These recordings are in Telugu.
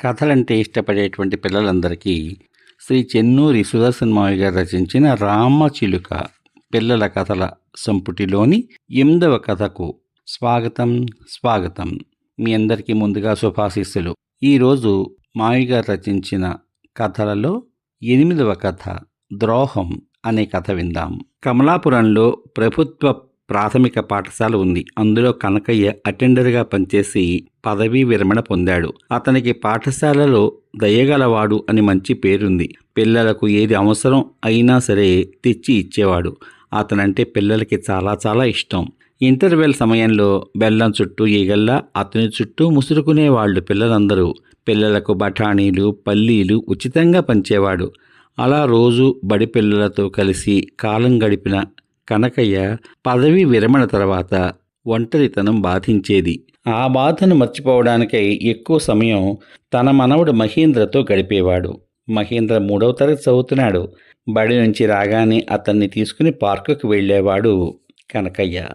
కథలంటే ఇష్టపడేటువంటి పిల్లలందరికీ శ్రీ చెన్నూరి సుదర్శన్ మావి గారు రచించిన రామచిలుక పిల్లల కథల సంపుటిలోని ఎనిమిదవ కథకు స్వాగతం స్వాగతం. మీ అందరికీ ముందుగా శుభాశీస్సులు. ఈరోజు మావి గారు రచించిన కథలలో ఎనిమిదవ కథ ద్రోహం అనే కథ విందాం. కమలాపురంలో ప్రభుత్వ ప్రాథమిక పాఠశాల ఉంది. అందులో కనకయ్య అటెండర్గా పనిచేసి పదవీ విరమణ పొందాడు. అతనికి పాఠశాలలో దయగలవాడు అని మంచి పేరుంది. పిల్లలకు ఏది అవసరం అయినా సరే తెచ్చి ఇచ్చేవాడు. అతనంటే పిల్లలకి చాలా చాలా ఇష్టం. ఇంటర్వెల్ సమయంలో బెల్లం చుట్టూ ఈగల్లా అతని చుట్టూ ముసురుకునేవాళ్ళు పిల్లలందరూ పిల్లలకు బఠానీలు పల్లీలు ఉచితంగా పంచేవాడు. అలా రోజు బడి పిల్లలతో కలిసి కాలం గడిపిన కనకయ్య పదవి విరమణ తర్వాత ఒంటరితనం బాధించేది. ఆ బాధను మర్చిపోవడానికై ఎక్కువ సమయం తన మనవడు మహేంద్రతో గడిపేవాడు. మహేంద్ర మూడవ తరగతి చదువుతున్నాడు. బడి నుంచి రాగానే అతన్ని తీసుకుని పార్కుకు వెళ్ళేవాడు కనకయ్య.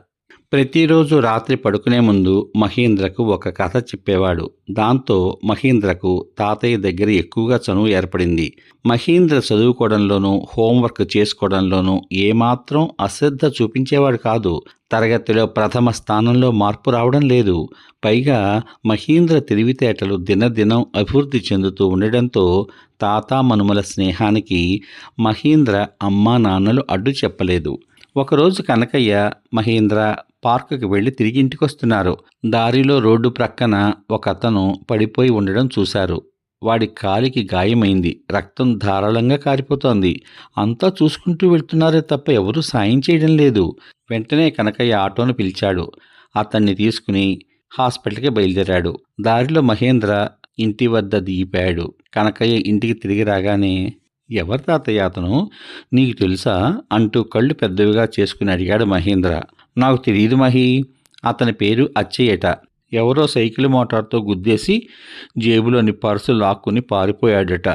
ప్రతిరోజు రాత్రి పడుకునే ముందు మహేంద్రకు ఒక కథ చెప్పేవాడు. దాంతో మహేంద్రకు తాతయ్య దగ్గర ఎక్కువగా చనువు ఏర్పడింది. మహేంద్ర చదువుకోవడంలోనూ హోంవర్క్ చేసుకోవడంలోనూ ఏమాత్రం అశ్రద్ధ చూపించేవాడు కాదు. తరగతిలో ప్రథమ స్థానంలో మార్పు రావడం లేదు. పైగా మహేంద్ర తెలివితేటలు దినదినం అభివృద్ధి చెందుతూ ఉండడంతో తాత మనుమల స్నేహానికి మహేంద్ర అమ్మా నాన్నలు అడ్డు చెప్పలేదు. ఒకరోజు కనకయ్య మహేంద్ర పార్కుకి వెళ్ళి తిరిగి ఇంటికొస్తున్నారు. దారిలో రోడ్డు ప్రక్కన ఒక అతను పడిపోయి ఉండడం చూశారు. వాడి కాలికి గాయమైంది. రక్తం ధారాళంగా కారిపోతోంది. అంతా చూసుకుంటూ వెళ్తున్నారే తప్ప ఎవరూ సాయం చేయడం లేదు. వెంటనే కనకయ్య ఆటోను పిలిచాడు. అతన్ని తీసుకుని హాస్పిటల్కి బయలుదేరాడు. దారిలో మహేంద్ర ఇంటి వద్ద దిగిపోయాడు. కనకయ్య ఇంటికి తిరిగి రాగానే ఎవరి తాతయ్య అతను? నీకు తెలుసా? అంటూ కళ్ళు పెద్దవిగా చేసుకుని అడిగాడు మహేంద్ర. నాకు తెలియదు మహి. అతని పేరు అచ్చయ్యట. ఎవరో సైకిల్ మోటార్తో గుద్దేసి జేబులోని పర్సు లాక్కుని పారిపోయాడట.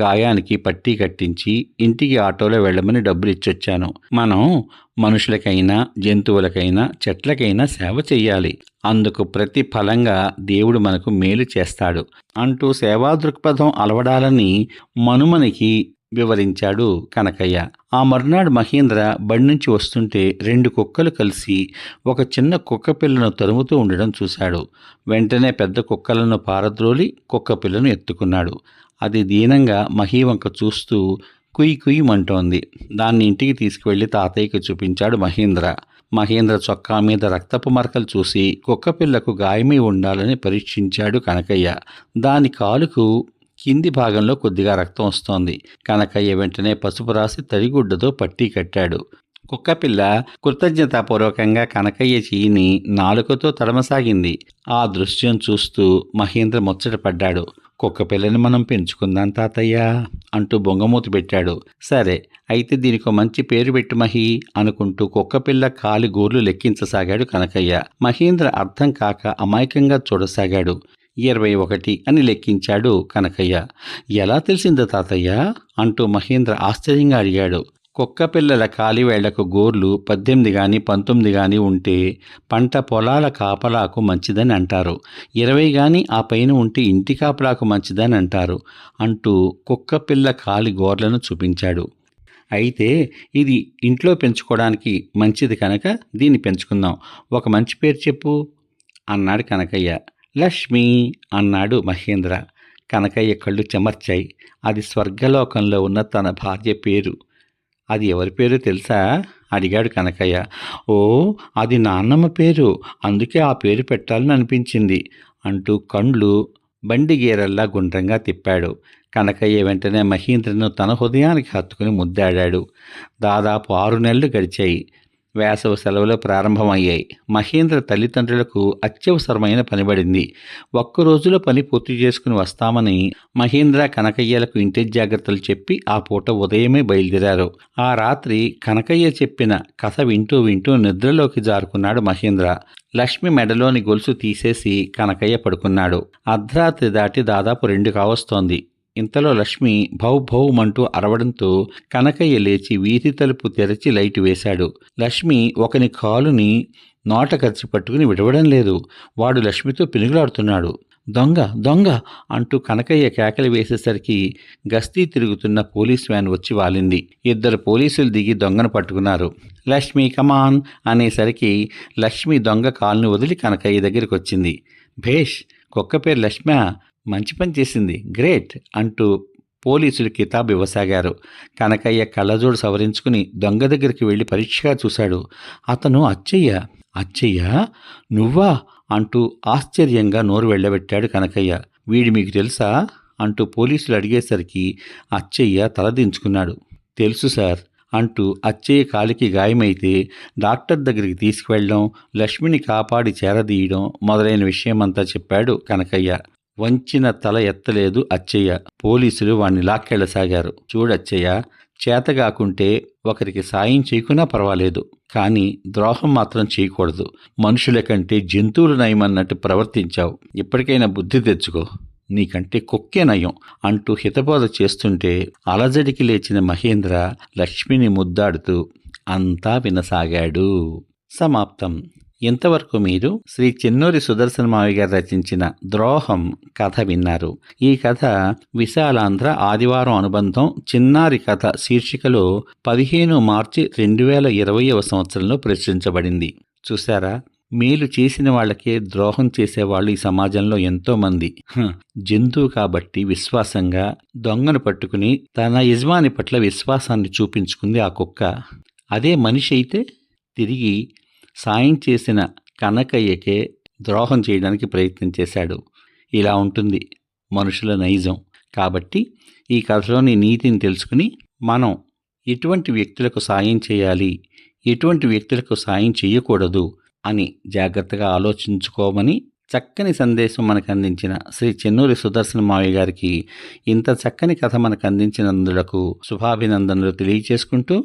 గాయానికి పట్టీ కట్టించి ఇంటికి ఆటోలో వెళ్ళమని డబ్బులు ఇచ్చొచ్చాను. మనం మనుషులకైనా జంతువులకైనా చెట్లకైనా సేవ చెయ్యాలి. అందుకు ప్రతి ఫలంగా దేవుడు మనకు మేలు చేస్తాడు. అంటూ సేవా దృక్పథం అలవడాలని మనుమనికి వివరించాడు కనకయ్య. ఆ మర్నాడు మహేంద్ర బడి నుంచి వస్తుంటే రెండు కుక్కలు కలిసి ఒక చిన్న కుక్క పిల్లను తరుముతూ ఉండడం చూశాడు. వెంటనే పెద్ద కుక్కలను పారద్రోలి కుక్క పిల్లను ఎత్తుకున్నాడు. అది దీనంగా మహీవంక చూస్తూ కుయి కుయ్యమంటోంది దాన్ని ఇంటికి తీసుకువెళ్ళి తాతయ్యకి చూపించాడు మహేంద్ర. మహేంద్ర చొక్కా మీద రక్తపు మరకలు చూసి కుక్కపిల్లకు గాయమై ఉండాలని పరీక్షించాడు కనకయ్య. దాని కాలుకు కింది భాగంలో కొద్దిగా రక్తం వస్తోంది. కనకయ్య వెంటనే పసుపు రాసి తడిగుడ్డతో పట్టీ కట్టాడు. కుక్కపిల్ల కృతజ్ఞతాపూర్వకంగా కనకయ్య చీని నాలుకతో తడమసాగింది. ఆ దృశ్యం చూస్తూ మహేంద్ర ముచ్చటపడ్డాడు కుక్కపిల్లని మనం పెంచుకుందాం తాతయ్య అంటూ బొంగమూతి పెట్టాడు. సరే అయితే దీనికి మంచి పేరు పెట్టు మహి అనుకుంటూ కుక్కపిల్ల కాలి గోర్లు లెక్కించసాగాడు కనకయ్య. మహేంద్ర అర్థం కాక అమాయకంగా చూడసాగాడు. ఇరవై ఒకటి అని లెక్కించాడు కనకయ్య. ఎలా తెలిసిందో తాతయ్య అంటూ మహేంద్ర ఆశ్చర్యంగా అడిగాడు. కుక్క పిల్లల కాలివేళ్ళకు గోర్లు పద్దెనిమిది కానీ పంతొమ్మిది కానీ ఉంటే పంట పొలాల కాపలాకు మంచిదని అంటారు. ఇరవై కానీ ఆ పైన ఉంటే ఇంటి కాపలాకు మంచిదని అంటారు అంటూ కుక్క పిల్ల కాలి గోర్లను చూపించాడు. అయితే ఇది ఇంట్లో పెంచుకోవడానికి మంచిది కనుక దీన్ని పెంచుకుందాం. ఒక మంచి పేరు చెప్పు అన్నాడు కనకయ్య. లక్ష్మి అన్నాడు మహేంద్ర. కనకయ్య కళ్ళు చెమర్చాయి. అది స్వర్గలోకంలో ఉన్న తన భార్య పేరు. అది ఎవరి పేరు తెలుసా? అడిగాడు కనకయ్య. ఓ అది నాన్నమ్మ పేరు. అందుకే ఆ పేరు పెట్టాలని అనిపించింది అంటూ కండ్లు బండి గీరల్లా గుండ్రంగా తిప్పాడు. కనకయ్య వెంటనే మహేంద్రను తన హృదయానికి హత్తుకుని ముద్దాడాడు. దాదాపు ఆరు నెలలు గడిచాయి. వేసవి సెలవులు ప్రారంభమయ్యాయి. మహేంద్ర తల్లిదండ్రులకు అత్యవసరమైన పనిబడింది ఒక్క రోజులో పని పూర్తి చేసుకుని వస్తామని మహేంద్ర కనకయ్యలకు ఇంటి జాగ్రత్తలు చెప్పి ఆ పూట ఉదయమే బయలుదేరారు. ఆ రాత్రి కనకయ్య చెప్పిన కథ వింటూ వింటూ నిద్రలోకి జారుకున్నాడు మహేంద్ర. లక్ష్మి మెడలోని గొలుసు తీసేసి కనకయ్య పడుకున్నాడు. అర్ధరాత్రి దాటి దాదాపు రెండు కావస్తోంది. ఇంతలో లక్ష్మి భౌ భౌమంటూ అరవడంతో కనకయ్య లేచి వీధి తలుపు తెరచి లైట్ వేశాడు. లక్ష్మి ఒకని కాలుని నోట ఖర్చు పట్టుకుని విడవడం లేదు. వాడు లక్ష్మితో పినుగులాడుతున్నాడు. దొంగ దొంగ! అంటూ కనకయ్య కేకలు వేసేసరికి గస్తీ తిరుగుతున్న పోలీస్ వ్యాన్ వచ్చి వాలింది. ఇద్దరు పోలీసులు దిగి దొంగను పట్టుకున్నారు. లక్ష్మి కమాన్ అనేసరికి లక్ష్మి దొంగ కాలును వదిలి కనకయ్య దగ్గరికి వచ్చింది భేష్! కుక్క పేరు లక్ష్మ! మంచి పని చేసింది. గ్రేట్! అంటూ పోలీసులు కితాబ్ ఇవ్వసాగారు. కనకయ్య కళ్ళజోడు సవరించుకుని దొంగ దగ్గరికి వెళ్ళి పరీక్షగా చూశాడు. అతను అచ్చయ్య! అచ్చయ్య! నువ్వా? అంటూ ఆశ్చర్యంగా నోరు వెళ్ళబెట్టాడు కనకయ్య. వీడి మీకు తెలుసా? అంటూ పోలీసులు అడిగేసరికి అచ్చయ్య తలదించుకున్నాడు తెలుసు సార్ అంటూ అచ్చయ్య కాలికి గాయమైతే డాక్టర్ దగ్గరికి తీసుకువెళ్ళడం లక్ష్మిని కాపాడి చేరదీయడం మొదలైన విషయమంతా చెప్పాడు కనకయ్య. వంచిన తల ఎత్తలేదు అచ్చయ్య. పోలీసులు వాణ్ణి లాక్కెళ్ళసాగారు. చూడచ్చయ్య చేతగాకుంటే ఒకరికి సాయం చేయకున్నా పర్వాలేదు. కానీ ద్రోహం మాత్రం చేయకూడదు. మనుషుల కంటే జంతువులు నయమన్నట్టు ప్రవర్తించావు. ఇప్పటికైనా బుద్ధి తెచ్చుకో. నీకంటే కుక్కే నయం అంటూ హితబోధ చేస్తుంటే అలజడికి లేచిన మహేంద్ర లక్ష్మిని ముద్దాడుతూ అంతా వినసాగాడు. సమాప్తం. ఇంతవరకు మీరు శ్రీ చెన్నూరి సుదర్శన మావి గారు రచించిన ద్రోహం కథ విన్నారు. ఈ కథ విశాలాంధ్ర ఆదివారం అనుబంధం చిన్నారి కథ శీర్షికలో పదిహేను మార్చి రెండు వేల ఇరవైవ సంవత్సరంలో ప్రచురించబడింది. చూసారా మేలు చేసిన వాళ్ళకే ద్రోహం చేసేవాళ్ళు ఈ సమాజంలో ఎంతోమంది జంతువు కాబట్టి విశ్వాసంగా దొంగను పట్టుకుని తన యజమాని పట్ల విశ్వాసాన్ని చూపించుకుంది ఆ కుక్క. అదే మనిషి అయితే తిరిగి సాయం చేసిన కనకయ్యకే ద్రోహం చేయడానికి ప్రయత్నం చేశాడు. ఇలా ఉంటుంది మనుషుల నైజం. కాబట్టి ఈ కథలోని నీతిని తెలుసుకుని మనం ఎటువంటి వ్యక్తులకు సాయం చేయాలి ఎటువంటి వ్యక్తులకు సాయం చేయకూడదు అని జాగ్రత్తగా ఆలోచించుకోమని చక్కని సందేశం మనకు అందించిన శ్రీ చెన్నూరి సుదర్శన మావయ్య గారికి ఇంత చక్కని కథ మనకు అందించినందులకు శుభాభినందనలు తెలియచేసుకుంటూ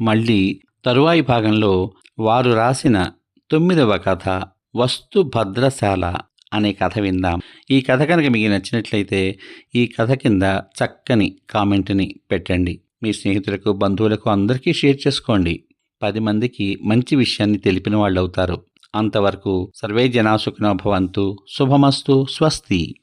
మళ్ళీ తరువాయి భాగంలో వారు రాసిన తొమ్మిదవ కథ వస్తు భద్రశాల అనే కథ విందాం. ఈ కథ కనుక మీకు నచ్చినట్లయితే ఈ కథ కింద చక్కని కామెంట్ని పెట్టండి. మీ స్నేహితులకు బంధువులకు అందరికీ షేర్ చేసుకోండి. పది మందికి మంచి విషయాన్ని తెలిపిన వాళ్ళు అవుతారు అంతవరకు సర్వే జనా భవంతు. శుభమస్తు. స్వస్తి.